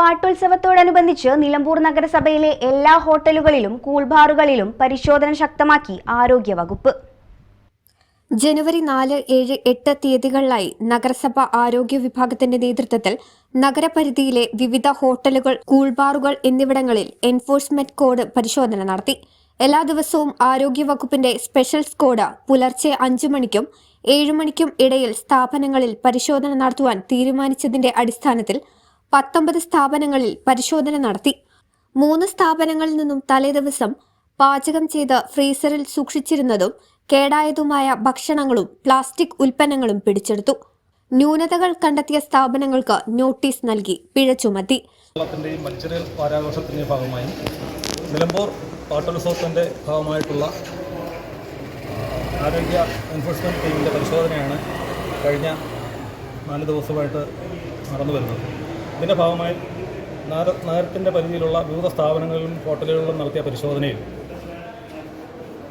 പാട്ടോത്സവത്തോടനുബന്ധിച്ച് നിലമ്പൂർ നഗരസഭയിലെ എല്ലാ ഹോട്ടലുകളിലും കൂൾബാറുകളിലും പരിശോധന ശക്തമാക്കി ആരോഗ്യവകുപ്പ്. ജനുവരി നാല് ഏഴ് എട്ട് തീയതികളിലായി നഗരസഭ ആരോഗ്യ വിഭാഗത്തിന്റെ നേതൃത്വത്തിൽ നഗരപരിധിയിലെ വിവിധ ഹോട്ടലുകൾ കൂൾബാറുകൾ എന്നിവിടങ്ങളിൽ എൻഫോഴ്സ്മെന്റ് കോഡ് പരിശോധന നടത്തി. എല്ലാ ദിവസവും ആരോഗ്യ വകുപ്പിന്റെ സ്പെഷ്യൽ സ്കോഡ് പുലർച്ചെ അഞ്ചു മണിക്കും ഏഴു മണിക്കും ഇടയിൽ സ്ഥാപനങ്ങളിൽ പരിശോധന നടത്തുവാൻ തീരുമാനിച്ചതിന്റെ അടിസ്ഥാനത്തിൽ പത്തൊമ്പത് സ്ഥാപനങ്ങളിൽ പരിശോധന നടത്തി. മൂന്ന് സ്ഥാപനങ്ങളിൽ നിന്നും തലേദിവസം പാചകം ചെയ്ത് ഫ്രീസറിൽ സൂക്ഷിച്ചിരുന്നതും കേടായതുമായ ഭക്ഷണങ്ങളും പ്ലാസ്റ്റിക് ഉൽപ്പന്നങ്ങളും പിടിച്ചെടുത്തു. ന്യൂനതകൾ കണ്ടെത്തിയ സ്ഥാപനങ്ങൾക്ക് നോട്ടീസ് നൽകി പിഴ ചുമത്തി. കേരളത്തിന്റെയും മത്സര വാരാഘോഷത്തിന്റെ ഭാഗമായി നിലമ്പൂർ പാട്ടോത്സവത്തിന്റെ ഭാഗമായിട്ടുള്ള ആരോഗ്യ എൻഫോഴ്സ്മെന്റ് ടീമിന്റെ പരിശോധനയാണ് കഴിഞ്ഞ നാല് ദിവസമായിട്ട് നടന്നു വരുന്നത് ഇതിന്റെ ഭാഗമായി നഗര നഗരത്തിന്റെ പരിധിയിലുള്ള വിവിധ സ്ഥാപനങ്ങളിലും ഹോട്ടലുകളിലും നടത്തിയ പരിശോധനയിൽ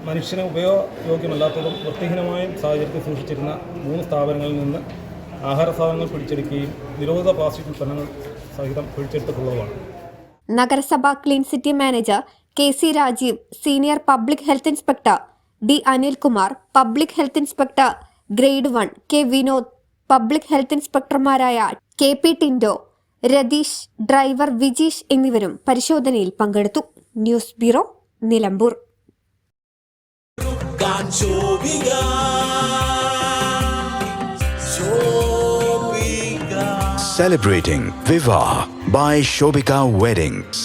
മനുഷ്യന് ഉപയോഗയോഗ്യമല്ലാത്തതും വൃത്തിഹീനമായ സാഹചര്യത്തിൽ സൂക്ഷിച്ചിരുന്ന മൂന്ന് സ്ഥാപനങ്ങളിൽ നിന്ന് ആഹാര സാധനങ്ങൾ പിടിച്ചെടുക്കുകയും നിരോധിത പ്ലാസ്റ്റിക് ഉൽപ്പന്നങ്ങൾ സഹിതം പിടിച്ചെടുത്തിട്ടുള്ളതുമാണ്. നഗരസഭ clean city manager K C Rajeev senior public health inspector D Anilkumar public health inspector grade one K Vinod public health ഇൻസ്പെക്ടർമാരായ K P Tindo Ratheesh driver Vijeesh എന്നിവരും പരിശോധനയിൽ പങ്കെടുത്തു. News bureau Nilambur. Celebrating Viva by Shobika Weddings.